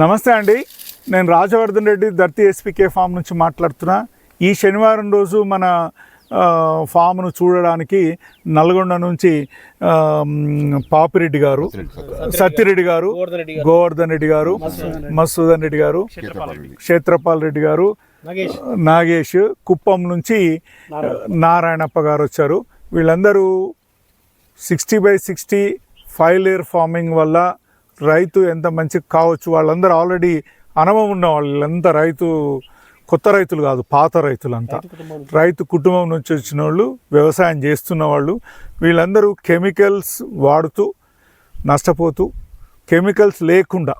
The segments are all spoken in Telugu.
నమస్తే అండి. నేను రాజవర్ధన్ రెడ్డి దర్తి ఎస్పీకే ఫామ్ నుంచి మాట్లాడుతున్నా. ఈ శనివారం రోజు మన ఫామ్ను చూడడానికి నల్గొండ నుంచి పాపిరెడ్డి గారు సత్యరెడ్డి గారు గోవర్ధన్ రెడ్డి గారు మసూదన్ రెడ్డి గారు క్షేత్రపాల్ రెడ్డి గారు నాగేష్ కుప్పం నుంచి నారాయణప్ప గారు వచ్చారు. వీళ్ళందరూ sixty by sixty five layer farming వల్ల రైతు ఎంత మంచి కావచ్చు వాళ్ళందరూ ఆల్రెడీ అనుభవం ఉన్న వాళ్ళంతా రైతు కొత్త రైతులు కాదు పాత రైతులంతా. రైతు కుటుంబం నుంచి. వచ్చిన వాళ్ళు వ్యవసాయం చేస్తున్న వాళ్ళు వీళ్ళందరూ కెమికల్స్ వాడుతూ నష్టపోతూ కెమికల్స్ లేకుండా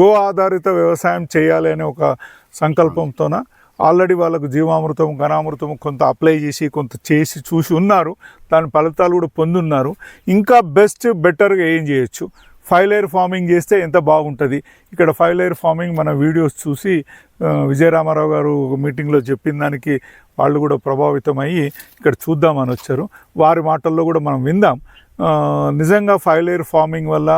గో ఆధారిత వ్యవసాయం చేయాలి అనే ఒక సంకల్పంతోన ఆల్రెడీ వాళ్ళకు జీవామృతం ఘనామృతం కొంత అప్లై చేసి కొంత చేసి చూసి ఉన్నారు. దాని ఫలితాలు కూడా పొందున్నారు. ఇంకా బెస్ట్ బెటర్గా ఏం చేయొచ్చు? ఫైవ్ లేయర్ ఫార్మింగ్ చేస్తే ఎంత బాగుంటుంది. ఇక్కడ ఫైవ్ లేయర్ ఫార్మింగ్ మన వీడియోస్ చూసి విజయరామారావు గారు ఒక మీటింగ్లో చెప్పిన దానికి వాళ్ళు కూడా ప్రభావితం అయ్యి ఇక్కడ చూద్దామని వచ్చారు. వారి మాటల్లో కూడా మనం విందాం. నిజంగా ఫైవ్ లేయర్ ఫార్మింగ్ వల్ల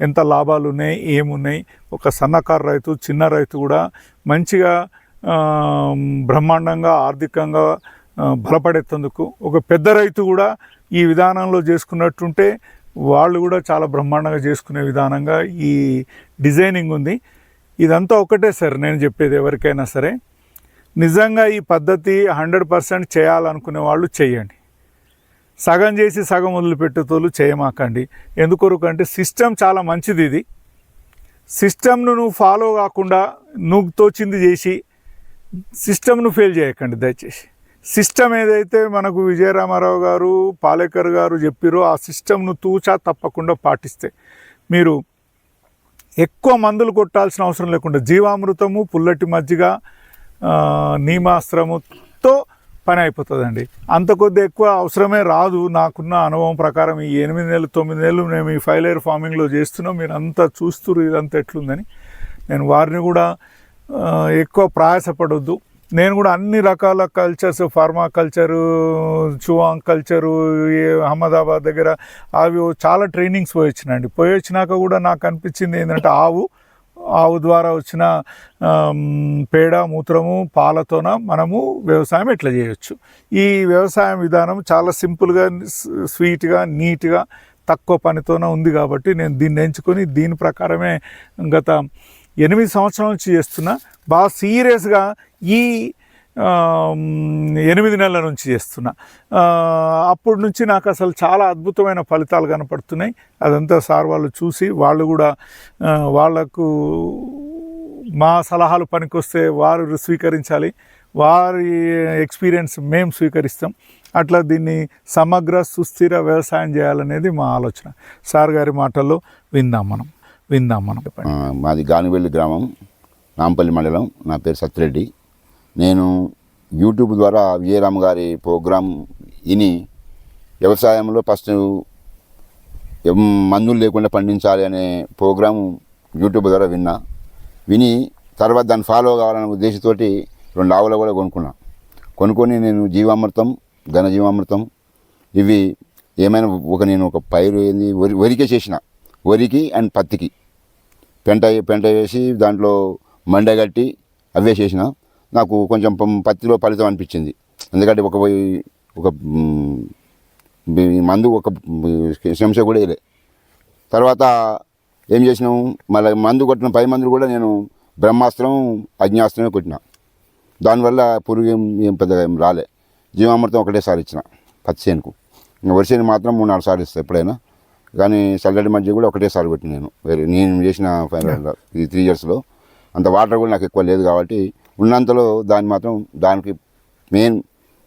ఎంత లాభాలు ఉన్నాయి ఏమున్నాయి? ఒక సన్నకారు రైతు చిన్న రైతు కూడా మంచిగా బ్రహ్మాండంగా ఆర్థికంగా ఆ, బలపడేందుకు ఒక పెద్ద రైతు కూడా ఈ విధానంలో చేసుకున్నట్టుంటే వాళ్ళు కూడా చాలా బ్రహ్మాండంగా చేసుకునే విధానంగా ఈ డిజైనింగ్ ఉంది. ఇదంతా ఒకటే సార్ నేను చెప్పేది ఎవరికైనా సరే. నిజంగా ఈ పద్ధతి హండ్రెడ్ పర్సెంట్ చేయాలనుకునే వాళ్ళు చేయండి. సగం చేసి సగం వదిలిపెట్టేతోళ్ళు చేయమాకండి. ఎందుకొరకు అంటే సిస్టమ్ చాలా మంచిది ఇది. సిస్టమ్ను నువ్వు ఫాలో కాకుండా నువ్వు తోచింది చేసి సిస్టమ్ను ఫెయిల్ చేయకండి దయచేసి. సిస్టమ్ ఏదైతే మనకు విజయరామారావు గారు పాలేకర్ గారు చెప్పిరో ఆ సిస్టమ్ను తూచా తప్పకుండా పాటిస్తే మీరు ఎక్కువ మందులు కొట్టాల్సిన అవసరం లేకుండా జీవామృతము పుల్లటి మజ్జిగ నీమాస్త్రముతో పని అయిపోతుందండి. అంత కొద్ది ఎక్కువ అవసరమే రాదు. నాకున్న అనుభవం ప్రకారం ఈ ఎనిమిది నెలలు తొమ్మిది నెలలు మేము ఈ ఫైవ్ లేయర్ ఫార్మింగ్లో చేస్తున్నాం. మీరు అంతా చూస్తున్నారు ఇదంతా ఎట్లుందని. నేను వారిని కూడా ఎక్కువ ప్రయాసపడొద్దు. నేను కూడా అన్ని రకాల కల్చర్స్ ఫార్మా కల్చరు చువాంగ్ కల్చరు అహ్మదాబాద్ దగ్గర అవి చాలా ట్రైనింగ్స్ పోయి వచ్చినాయండి పోయి వచ్చినాక కూడా నాకు అనిపించింది ఏంటంటే ఆవు ఆవు ద్వారా వచ్చిన పేడ మూత్రము పాలతోన మనము వ్యవసాయం ఎట్లా చేయొచ్చు. ఈ వ్యవసాయం విధానం చాలా సింపుల్గా స్వీట్గా నీట్గా తక్కువ పనితోనే ఉంది కాబట్టి నేను దీన్ని ఎంచుకొని దీని ప్రకారమే గత ఎనిమిది సంవత్సరాల నుంచి చేస్తున్నా. బాగా సీరియస్గా ఈ ఎనిమిది నెలల నుంచి చేస్తున్నా. అప్పటి నుంచి నాకు అసలు చాలా అద్భుతమైన ఫలితాలు కనపడుతున్నాయి. అదంతా సార్ వాళ్ళు చూసి వాళ్ళు కూడా వాళ్ళకు వాళ్ళకు మా సలహాలు పనికొస్తే వారు స్వీకరించాలి. వారి ఎక్స్పీరియన్స్ మేము స్వీకరిస్తాం. అట్లా దీన్ని సమగ్ర సుస్థిర వ్యవసాయం చేయాలనేది మా ఆలోచన. సార్ గారి మాటల్లో విందాం మనం. విందాం మనం. మాది గానివెల్లి గ్రామం నాంపల్లి మండలం. నా పేరు సత్యరెడ్డి నేను యూట్యూబ్ ద్వారా విజయరామ్ గారి ప్రోగ్రాం విని వ్యవసాయంలో ఫస్ట్ మందులు లేకుండా పండించాలి అనే ప్రోగ్రాం యూట్యూబ్ ద్వారా విన్నా. విని తర్వాత దాన్ని ఫాలో కావాలనే ఉద్దేశంతోటి రెండు ఆవులు కూడా కొనుక్కున్నా. కొనుక్కొని నేను జీవామృతం ఘన జీవామృతం ఇవి ఏమైనా ఒక నేను ఒక పైరు ఏంది వరి వరికే చేసిన. వరికి అండ్ పత్తికి. పెంట పెంట వేసి దాంట్లో మండగట్టి అవే చేసిన. నాకు కొంచెం పత్తిలో ఫలితం అనిపించింది. ఎందుకంటే ఒక పోయి ఒక మందు ఒక శంస కూడా వేయలే. తర్వాత ఏం చేసినాము మళ్ళీ మందు కొట్టిన పై మందులు కూడా నేను బ్రహ్మాస్త్రం అగ్నియాస్త్రమే కొట్టిన. దానివల్ల పురుగు ఏం ఏం పెద్దగా ఏం రాలే. జీవామృతం ఒకటేసారి ఇచ్చిన పత్తి చేనుకు. వరిసేను మాత్రం మూడు నాలుగు సార్లు ఇస్తాను ఎప్పుడైనా. కానీ చల్లటి మధ్య కూడా ఒకటేసారి కొట్టి నేను. వేరే నేను చేసిన ఫైనల్ ఈ త్రీ ఇయర్స్లో అంత వాటర్ కూడా నాకు ఎక్కువ లేదు కాబట్టి ఉన్నంతలో దాన్ని మాత్రం దానికి మెయిన్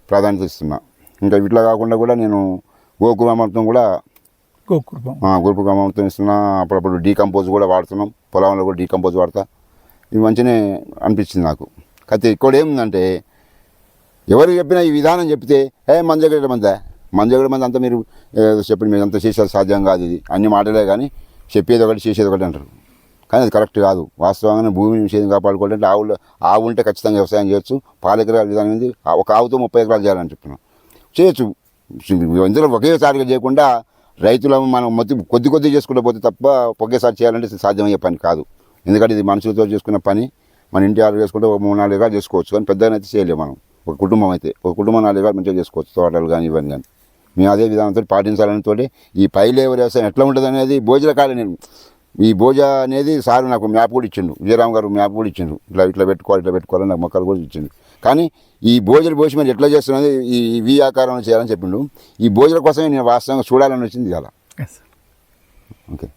ప్రాధాన్యత ఇస్తున్నా. ఇంకా ఇట్లా కాకుండా కూడా నేను గోకుమామృతం కూడా అమౌంట్ ఇస్తున్నా. అప్పుడప్పుడు డీకంపోజ్ కూడా వాడుతున్నాం. పొలంలో కూడా డీకంపోజ్ వాడతా. ఇవి మంచిగానే అనిపించింది నాకు. కాకపోతే ఇక్కడ ఏముందంటే ఎవరు చెప్పినా ఈ విధానం చెప్తే ఏ మన దగ్గర మంద మన మంది అంతా మీరు చెప్పండి మీరు అంతా చేసేది సాధ్యం కాదు ఇది. అన్ని మాటలే కానీ చెప్పేది ఒకటి చేసేది ఒకటి అంటారు. కానీ అది కరెక్ట్ కాదు. వాస్తవంగానే భూమిని విషయం కాపాడుకోవాలంటే ఆవులు ఆవు ఉంటే ఖచ్చితంగా వ్యవసాయం చేయొచ్చు. పాల ఎకరాలు విధానం ఒక ఆవుతో ముప్పై ఎకరాలు చేయాలని చెప్తున్నాం. చేయొచ్చు. ఇందులో ఒకేసారిగా చేయకుండా రైతులు మనం మొత్తం కొద్ది కొద్ది చేసుకుంటూ పోతే తప్ప ఒకేసారి చేయాలంటే సాధ్యమయ్యే పని కాదు. ఎందుకంటే ఇది మనుషులతో చేసుకున్న పని. మన ఇంటి ఆరు చేసుకుంటే ఒక మూడు నాలుగు ఎకరాలు చేసుకోవచ్చు. కానీ పెద్దగానైతే చేయలేము మనం. ఒక కుటుంబం అయితే ఒక కుటుంబం నాలుగు ఎకరాలు మంచిగా చేసుకోవచ్చు. తోటలు కానీ ఇవన్నీ కానీ. మేము అదే విధానంతో పాటించాలని తోటి ఈ పై లేవర్ వ్యవసాయం ఎట్లా ఉంటుంది అనేది భోజన కాడ నేను ఈ భోజ అనేది సార్ నాకు మ్యాప్ కూడా ఇచ్చిండు. విజయరామ్ గారు మ్యాప్ కూడా ఇచ్చిండు. ఇట్లా ఇట్లా పెట్టుకోవాలి ఇట్లా పెట్టుకోవాలని నాకు మొక్కలు కూడా ఇచ్చిండు. కానీ ఈ భోజన భోజనం మీరు ఎట్లా చేస్తున్నది ఈ వి ఆకారంలో చేయాలని చెప్పిండు. ఈ భోజన కోసమే నేను వాస్తవంగా చూడాలని వచ్చింది ఇలా. ఓకే.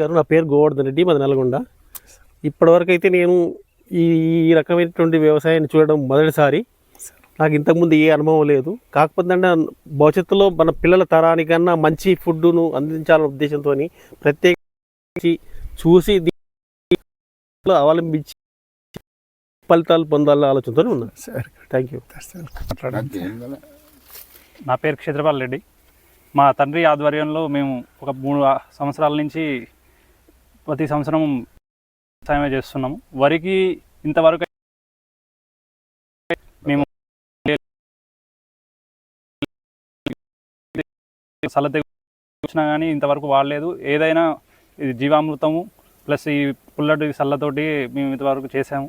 గారు నా పేరు గోవర్ధన్ రెడ్డి మాది నల్గొండ. ఇప్పటివరకు అయితే నేను ఈ ఈ రకమైనటువంటి వ్యవసాయాన్ని చూడడం మొదటిసారి. నాకు ఇంతకుముందు ఏ అనుభవం లేదు. కాకపోతే అంటే భవిష్యత్తులో మన పిల్లల తరానికన్నా మంచి ఫుడ్ను అందించాలనే ఉద్దేశంతో ప్రత్యేకించి చూసి దీనిలో అవలంబించి ఫలితాలు పొందాలనే ఆలోచనతో ఉన్నాను సరే. థ్యాంక్ యూ నా పేరు క్షేత్రపాల్ రెడ్డి. మా తండ్రి ఆధ్వర్యంలో మేము ఒక మూడు సంవత్సరాల నుంచి ప్రతి సంవత్సరం వ్యవసాయమే చేస్తున్నాము. వరికి ఇంతవరకు సలత వచ్చినా కానీ ఇంతవరకు వాడలేదు. ఏదైనా ఇది జీవామృతము ప్లస్ ఈ పుల్లటి సల్లతోటి మేము ఇంతవరకు చేసాము.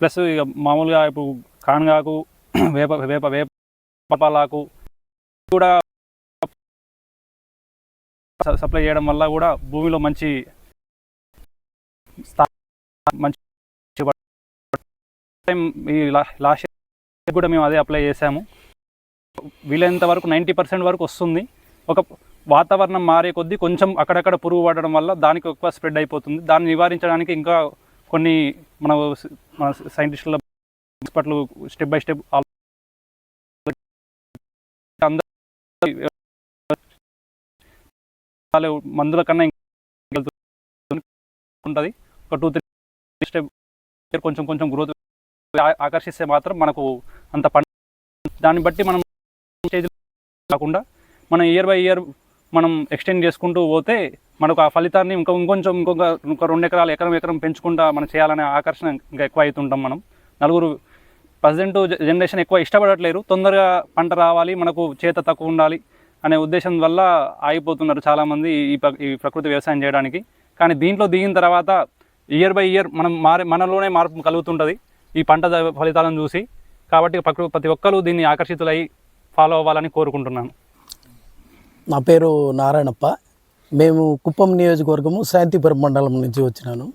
ప్లస్ ఇక మామూలుగా ఇప్పుడు కాణగాకు వేప వేప వేపాలాకు కూడా సప్లై చేయడం వల్ల కూడా భూమిలో మంచి మంచి ఈ లాస్ట్ కూడా మేము అదే అప్లై చేసాము. వీలైనంత వరకు నైంటీ పర్సెంట్ వరకు వస్తుంది. ఒక వాతావరణం మారే కొద్దీ కొంచెం అక్కడక్కడ పురుగు పడడం వల్ల దానికి ఎక్కువ స్ప్రెడ్ అయిపోతుంది. దాన్ని నివారించడానికి ఇంకా కొన్ని మన మన సైంటిస్టుల ఎక్స్పర్ట్లు స్టెప్ బై స్టెప్ అందరూ మందుల కన్నా ఉంటుంది. ఒక టూ త్రీ స్టెప్ కొంచెం కొంచెం గ్రోత్ ఆకర్షిస్తే మాత్రం మనకు అంత పంట దాన్ని బట్టి మనం కాకుండా మనం ఇయర్ బై ఇయర్ మనం ఎక్స్టెండ్ చేసుకుంటూ పోతే మనకు ఆ ఫలితాన్ని ఇంకా ఇంకొంచెం ఇంకొక ఇంకొక రెండు ఎకరాలు ఎకరం ఎకరం పెంచుకుంటా మనం చేయాలనే ఆకర్షణ ఇంకా ఎక్కువ అవుతుంటాం మనం. నలుగురు ప్రజెంట్ జనరేషన్ ఎక్కువ ఇష్టపడట్లేరు. తొందరగా పంట రావాలి మనకు చేత తక్కువ ఉండాలి అనే ఉద్దేశం వల్ల ఆగిపోతున్నారు చాలామంది ఈ ప్ర- ఈ ప్రకృతి వ్యవసాయం చేయడానికి. కానీ దీంట్లో దిగిన తర్వాత ఇయర్ బై ఇయర్ మనం మారే మనలోనే మార్పు కలుగుతుంటుంది ఈ పంట ఫలితాలను చూసి. కాబట్టి ప్రకృ- ప్రతి ఒక్కరూ దీన్ని ఆకర్షితులై ఫాలో అవ్వాలని కోరుకుంటున్నాను. నా పేరు నారాయణప్ప. మేము కుప్పం నియోజకవర్గము శాంతిపురం మండలం నుంచి వచ్చినాను.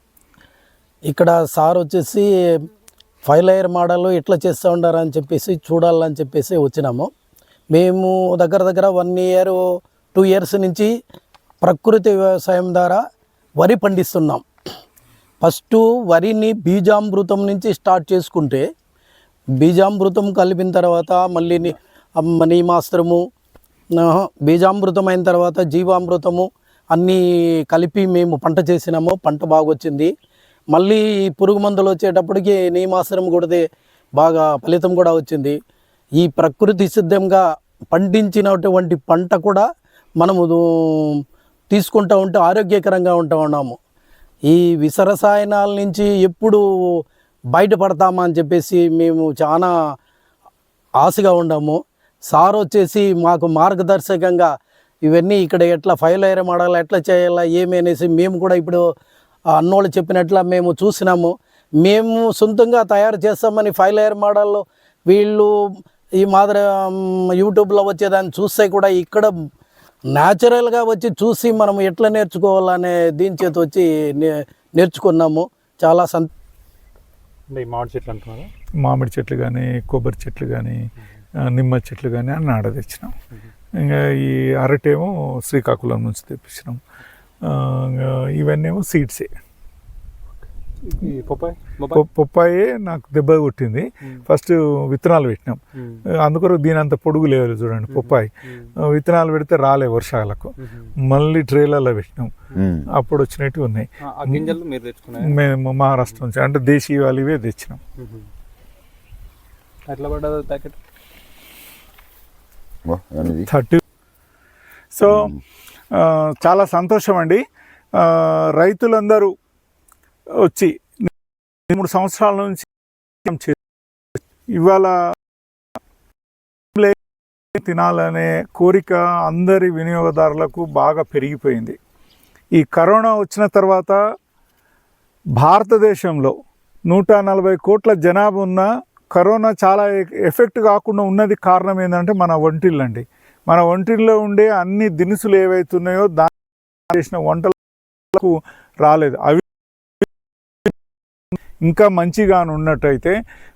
ఇక్కడ సార్ వచ్చేసి ఫైవ్ లేయర్ మోడల్ ఎట్లా చేస్తూ ఉండారని చెప్పేసి చూడాలని చెప్పేసి వచ్చినాము. మేము దగ్గర దగ్గర వన్ ఇయర్ టూ ఇయర్స్ నుంచి ప్రకృతి వ్యవసాయం ద్వారా వరి పండిస్తున్నాం. ఫస్ట్ వరిని బీజామృతం నుంచి స్టార్ట్ చేసుకుంటే బీజామృతం కలిపిన తర్వాత మళ్ళీ మనీ మాస్త్రము బీజామృతం అయిన తర్వాత జీవామృతము అన్నీ కలిపి మేము పంట చేసినాము పంట బాగా వచ్చింది మళ్ళీ పురుగు మందులు వచ్చేటప్పటికి నీమాస్త్రం కొడితే బాగా ఫలితం కూడా వచ్చింది. ఈ ప్రకృతి సిద్ధంగా పండించినటువంటి పంట కూడా మనము తీసుకుంటూ ఉంటే ఆరోగ్యకరంగా ఉంటా ఉన్నాము. ఈ విషరసాయనాల నుంచి ఎప్పుడు బయటపడతామా అని చెప్పేసి మేము చాలా ఆశగా ఉన్నాము. సార్ వచ్చేసి మాకు మార్గదర్శకంగా ఇవన్నీ ఇక్కడ ఎట్లా ఫైవ్ లేయర్ మోడల్ ఎట్లా చేయాలా ఏమి అనేసి మేము కూడా ఇప్పుడు అన్నోళ్ళు చెప్పినట్ల మేము చూసినాము. మేము సొంతంగా తయారు చేస్తామని ఫైవ్ లేయర్ మోడల్ వీళ్ళు ఈ మాదిరి యూట్యూబ్లో వచ్చేదాన్ని చూస్తే కూడా ఇక్కడ న్యాచురల్గా వచ్చి చూసి మనం ఎట్లా నేర్చుకోవాలనే దీని చేతి వచ్చి నే- నేర్చుకున్నాము. చాలా సంత మామిడి చెట్లు అంటున్నారు? మామిడి చెట్లు కానీ కొబ్బరి చెట్లు కానీ నిమ్మ చెట్లు కానీ అన్ని ఆడ తెచ్చినాం. ఇంకా ఈ అరటేమో శ్రీకాకుళం నుంచి తెప్పించినాం. ఆ, ఇంకా ఇవన్నీ ఏమో సీడ్సే. ఈ పొప్పాయి? నాకు దెబ్బ కొట్టింది. ఫస్ట్ విత్తనాలు పెట్టినాం. అందుకొరకు దీని అంత పొడుగు లేదు చూడండి పొప్పాయి. విత్తనాలు పెడితే రాలే వర్షాలకు. మళ్ళీ ట్రేలలో పెట్టినాం. అప్పుడు వచ్చినట్టు ఉన్నాయి. ఆ గింజలు మీరు తెచ్చుకున్నారు మేము మహారాష్ట్ర నుంచి అంటే దేశీయాలు ఇవే తెచ్చినాం ఎట్లా పడ్డది ప్యాకెట్? థర్టీ. సో చాలా సంతోషం అండి. రైతులందరూ వచ్చి మూడు సంవత్సరాల నుంచి ఇవాళ తినాలనే కోరిక అందరి వినియోగదారులకు బాగా పెరిగిపోయింది. ఈ కరోనా వచ్చిన తర్వాత భారతదేశంలో నూట నలభై కోట్ల జనాభా ఉన్న కరోనా చాలా ఎఫెక్ట్ కాకుండా ఉన్నది కారణం ఏంటంటే మన వంటిల్లండి మన వంటిల్లో ఉండే అన్ని దినుసులు ఏవైతున్నాయో దాని చేసిన వంటలకు రాలేదు. అవి ఇంకా మంచిగా ఉన్నట్టయితే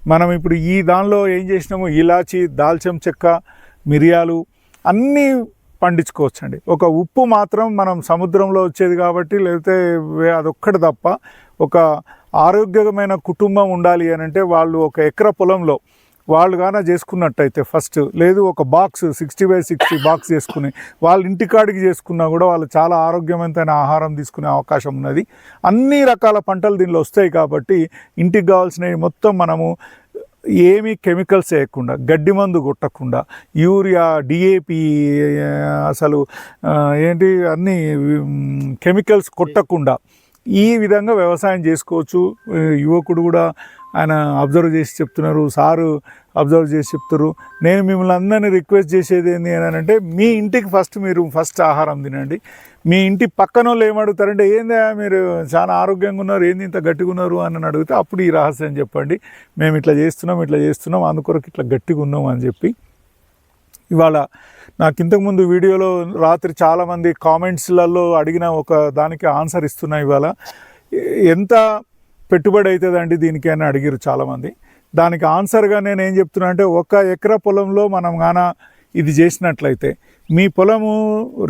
మనం ఇప్పుడు ఈ దానిలో ఏం చేసినాము ఇలాచి దాల్చం చెక్క మిరియాలు అన్నీ పండించుకోవచ్చండి. ఒక ఉప్పు మాత్రం మనం సముద్రంలో వచ్చేది కాబట్టి లేకపోతే అదొక్కటి తప్ప ఒక ఆరోగ్యమైన కుటుంబం ఉండాలి అని అంటే వాళ్ళు ఒక ఎకర పొలంలో వాళ్ళు గాన చేసుకున్నట్టయితే ఫస్ట్ లేదు ఒక box sixty by sixty box చేసుకుని వాళ్ళ ఇంటికాడికి చేసుకున్నా కూడా వాళ్ళు చాలా ఆరోగ్యవంతమైన ఆహారం తీసుకునే అవకాశం ఉన్నది. అన్ని రకాల పంటలు దీనిలో వస్తాయి కాబట్టి ఇంటికి కావాల్సినవి మొత్తం మనము ఏమీ కెమికల్స్ వేయకుండా గడ్డి మందు కొట్టకుండా యూరియా డిఏపి అసలు ఏంటి అన్ని కెమికల్స్ కొట్టకుండా ఈ విధంగా వ్యవసాయం చేసుకోవచ్చు. యువకుడు కూడా ఆయన అబ్జర్వ్ చేసి చెప్తున్నారు సారు అబ్జర్వ్ చేసి చెప్తారు నేను మిమ్మల్ని అందరినీ రిక్వెస్ట్ చేసేది ఏంటి అని అంటే మీ ఇంటికి ఫస్ట్ మీరు ఫస్ట్ ఆహారం తినండి. మీ ఇంటి పక్కన వాళ్ళు ఏమడుగుతారంటే ఏందా మీరు చాలా ఆరోగ్యంగా ఉన్నారు ఏంది ఇంత గట్టిగా ఉన్నారు? అని అడిగితే అప్పుడు ఈ రహస్యం చెప్పండి. మేము ఇట్లా చేస్తున్నాం ఇట్లా చేస్తున్నాం అందుకొరకు ఇట్లా గట్టిగా ఉన్నాం అని చెప్పి. ఇవాళ నాకు ఇంతకుముందు వీడియోలో రాత్రి చాలామంది కామెంట్స్లలో అడిగిన ఒక దానికి ఆన్సర్ ఇస్తున్నా ఇవాళ. ఎంత పెట్టుబడి అవుతుందండి దీనికి అని అడిగారు చాలామంది. దానికి ఆన్సర్గా నేను ఏం చెప్తున్నా అంటే ఒక ఎకరా పొలంలో మనం గాన ఇది చేసినట్లయితే మీ పొలము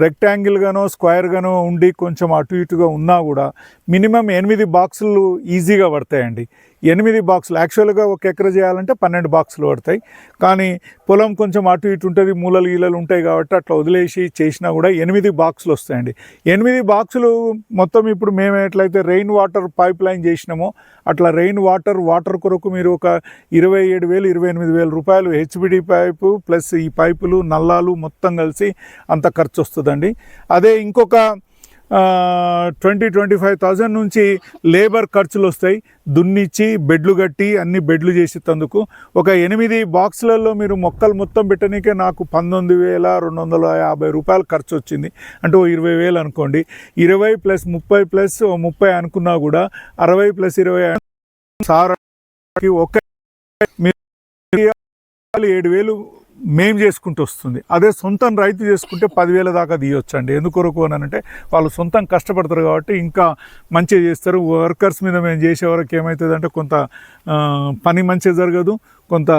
రెక్టాంగిల్గానో స్క్వేర్గానో ఉండి కొంచెం అటు ఇటుగా ఉన్నా కూడా మినిమం ఎనిమిది బాక్సులు ఈజీగా పడతాయండి. ఎనిమిది బాక్సులు. యాక్చువల్గా ఒక ఎకర చేయాలంటే పన్నెండు బాక్సులు పడతాయి. కానీ పొలం కొంచెం అటు ఇటు ఉంటుంది మూలలు గీలలు ఉంటాయి కాబట్టి అట్లా వదిలేసి చేసినా కూడా ఎనిమిది బాక్సులు వస్తాయండి. ఎనిమిది బాక్సులు మొత్తం ఇప్పుడు మేము ఎట్లయితే రెయిన్ వాటర్ పైప్ లైన్ చేసినామో అట్లా రెయిన్ వాటర్ వాటర్ కొరకు మీరు ఒక ఇరవై ఏడు వేలు ఇరవై ఎనిమిది వేల రూపాయలు హెచ్బిడి పైపు ప్లస్ ఈ పైపులు నల్లాలు మొత్తం కలిసి అంత ఖర్చు వస్తుందండి. అదే ఇంకొక ట్వంటీ ట్వంటీ ఫైవ్ థౌజండ్ నుంచి లేబర్ ఖర్చులు వస్తాయి. దున్నిచ్చి బెడ్లు కట్టి అన్ని బెడ్లు చేసి తందుకు ఒక ఎనిమిది బాక్సులలో మీరు మొక్కలు మొత్తం పెట్టనీకే నాకు పంతొమ్మిది వేల రెండు వందల యాభై రూపాయలు ఖర్చు వచ్చింది. అంటే ఓ ఇరవై వేలు అనుకోండి. ఇరవై ప్లస్ ముప్పై ప్లస్ ఓ ముప్పై అనుకున్నా కూడా అరవై ప్లస్ ఇరవై సార్ ఒక ఏడు వేలు మేము చేసుకుంటూ వస్తుంది. అదే సొంతం రైతు చేసుకుంటే పదివేల దాకా తీయొచ్చండి. ఎందుకొరకు అని అంటే వాళ్ళు సొంతం కష్టపడతారు కాబట్టి ఇంకా మంచిగా చేస్తారు. వర్కర్స్ మీద మేము చేసే వరకు ఏమవుతుంది అంటే కొంత పని మంచిగా జరగదు. కొంత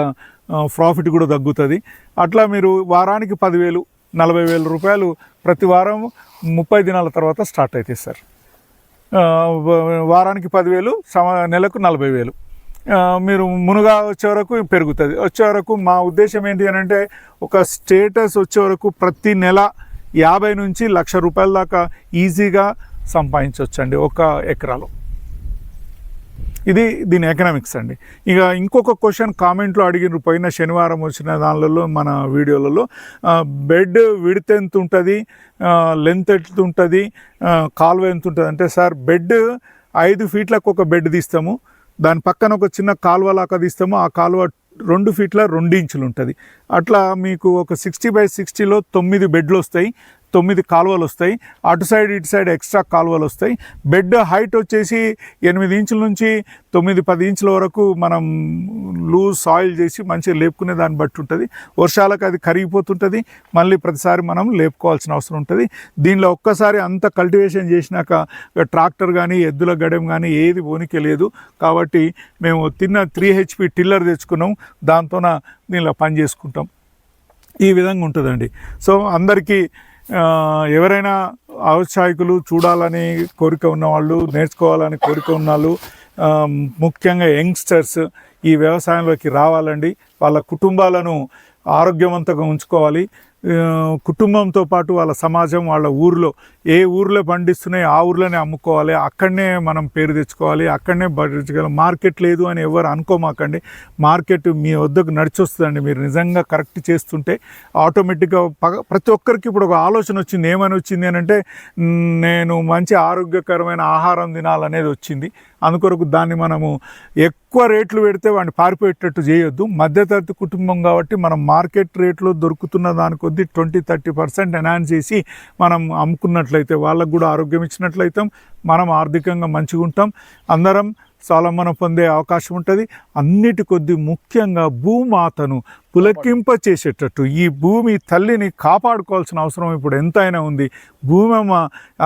ప్రాఫిట్ కూడా తగ్గుతుంది. అట్లా మీరు వారానికి పదివేలు నలభై వేల రూపాయలు ప్రతి వారం ముప్పై దినాల తర్వాత స్టార్ట్ అవుతాయి సార్. వారానికి పదివేలు సమ నెలకు నలభై వేలు. మీరు మునుగా వచ్చే వరకు పెరుగుతుంది. వచ్చే వరకు మా ఉద్దేశం ఏంటి అని అంటే ఒక స్టేటస్ వచ్చే వరకు ప్రతి నెల యాభై నుంచి లక్ష రూపాయల దాకా ఈజీగా సంపాదించవచ్చండి ఒక ఎకరాలో. ఇది దీని ఎకనామిక్స్ అండి. ఇక ఇంకొక క్వశ్చన్ కామెంట్లో అడిగిన పోయిన శనివారం వచ్చిన దానిలలో మన వీడియోలలో బెడ్ విడత ఎంత ఉంటుంది? లెంత్ ఎంత ఉంటుంది కాలువ ఎంత ఉంటుంది? అంటే సార్ బెడ్ ఐదు ఫీట్లకు ఒక బెడ్ తీస్తాము. దాని పక్కన ఒక చిన్న కాలువ లాగా తీస్తాము. ఆ కాలువ రెండు ఫీట్ల రెండు ఇంచులు ఉంటుంది. అట్లా మీకు ఒక సిక్స్టీ బై సిక్స్టీలో తొమ్మిది బెడ్లు వస్తాయి. తొమ్మిది కాలువలు వస్తాయి. అటు సైడ్ ఇటు సైడ్ ఎక్స్ట్రా కాలువలు వస్తాయి. బెడ్ హైట్ వచ్చేసి ఎనిమిది ఇంచుల నుంచి తొమ్మిది పది ఇంచుల వరకు మనం లూజ్ సాయిల్ చేసి మంచిగా లేపుకునే దాన్ని బట్టి ఉంటుంది. వర్షాలకు అది కరిగిపోతుంటుంది. మళ్ళీ ప్రతిసారి మనం లేపుకోవాల్సిన అవసరం ఉంటుంది. దీనిలో ఒక్కసారి అంత కల్టివేషన్ చేసినాక ట్రాక్టర్ కానీ ఎద్దుల గడెం కానీ ఏది పోనీకే లేదు. కాబట్టి మేము తిన్న త్రీ హెచ్పి టిల్లర్ తెచ్చుకున్నాం. దాంతోన దీనిలో పని చేసుకుంటాం. ఈ విధంగా ఉంటుందండి. సో అందరికీ ఎవరైనా ఔత్సాహికులు చూడాలని కోరిక ఉన్నవాళ్ళు నేర్చుకోవాలని కోరిక ఉన్నవాళ్ళు వాళ్ళు ముఖ్యంగా యంగ్స్టర్స్ ఈ వ్యవసాయంలోకి రావాలండి. వాళ్ళ కుటుంబాలను ఆరోగ్యవంతంగా ఉంచుకోవాలి. కుటుంబంతో పాటు వాళ్ళ సమాజం వాళ్ళ ఊరిలో ఏ ఊర్లో పండిస్తున్నాయి ఆ ఊర్లోనే అమ్ముకోవాలి. అక్కడనే మనం పేరు తెచ్చుకోవాలి. అక్కడనే పండించగలం మార్కెట్ లేదు అని ఎవరు అనుకోమాకండి. మార్కెట్ మీ వద్దకు నడిచొస్తుందండి. మీరు నిజంగా కరెక్ట్ చేస్తుంటే ఆటోమేటిక్గా పగ ప్రతి ఒక్కరికి ఇప్పుడు ఒక ఆలోచన వచ్చింది. ఏమని వచ్చింది అని అంటే నేను మంచి ఆరోగ్యకరమైన ఆహారం తినాలనేది వచ్చింది. అందుకొరకు దాన్ని మనము ఎక్కువ రేట్లు పెడితే వాడిని పారిపోయేటట్టు చేయొద్దు. మధ్యతరగతి కుటుంబం కాబట్టి మనం మార్కెట్ రేట్లో దొరుకుతున్న దాని కొద్దీ ట్వంటీ థర్టీ పర్సెంట్ ఎనాన్స్ చేసి మనం అమ్ముకున్నట్లయితే వాళ్ళకు కూడా ఆరోగ్యం ఇచ్చినట్లయితే. మనం ఆర్థికంగా మంచిగా ఉంటాం అందరం సాలమ్మన పొందే అవకాశం ఉంటుంది. అన్నిటి కొద్ది ముఖ్యంగా భూమాతను పులకింప చేసేటట్టు ఈ భూమి తల్లిని కాపాడుకోవాల్సిన అవసరం ఇప్పుడు ఎంతైనా ఉంది. భూమి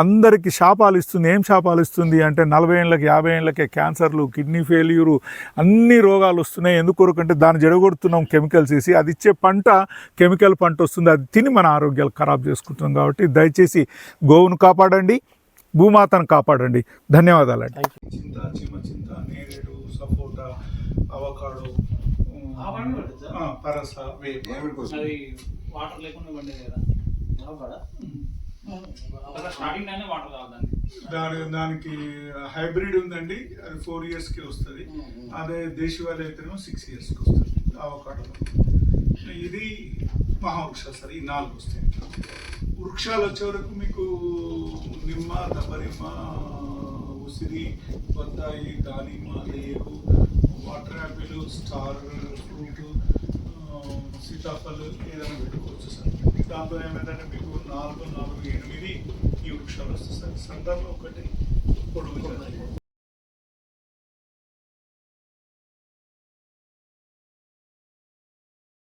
అందరికీ శాపాలు ఇస్తుంది. ఏం శాపాలు ఇస్తుంది అంటే నలభై ఏళ్ళకి యాభై ఏళ్ళకే క్యాన్సర్లు కిడ్నీ ఫెయిల్యూరు అన్ని రోగాలు వస్తున్నాయి. ఎందుకొరకంటే దాన్ని జడగొడుతున్నాం కెమికల్స్ వేసి. అది ఇచ్చే పంట కెమికల్ పంట వస్తుంది. అది తిని మన ఆరోగ్యాలు ఖరాబ్ చేసుకుంటున్నాం కాబట్టి దయచేసి గోవును కాపాడండి భూమాతను కాపాడండి. ధన్యవాదాలండి చింత చిమ చింత నేరేడు సపోటా అవకాడో పరస వేప. అది వాటర్ లేకుండా పండేది కదా? దాని దానికి హైబ్రిడ్ ఉందండి అది ఫోర్ ఇయర్స్కి వస్తుంది. అదే దేశవాళీ అయితేనేమో సిక్స్ ఇయర్స్కి వస్తుంది అవకాడో. ఇది మహావృక్షాలు సార్ ఈ నాలుగు వస్తాయి. వృక్షాలు వచ్చే వరకు మీకు నిమ్మ దబరిమ్మ ఉసిరి బత్తాయి దానిమ్మ లేగు వాటర్ యాపిల్ స్టార్ ఫ్రూట్ సీతాఫలం ఏదైనా పెట్టుకోవచ్చు సార్. దాంతో ఏమైందంటే మీకు నాలుగు నాలుగు ఎనిమిది ఈ వృక్షాలు వస్తాయి సార్. సందర్భం ఒకటి పొడుగు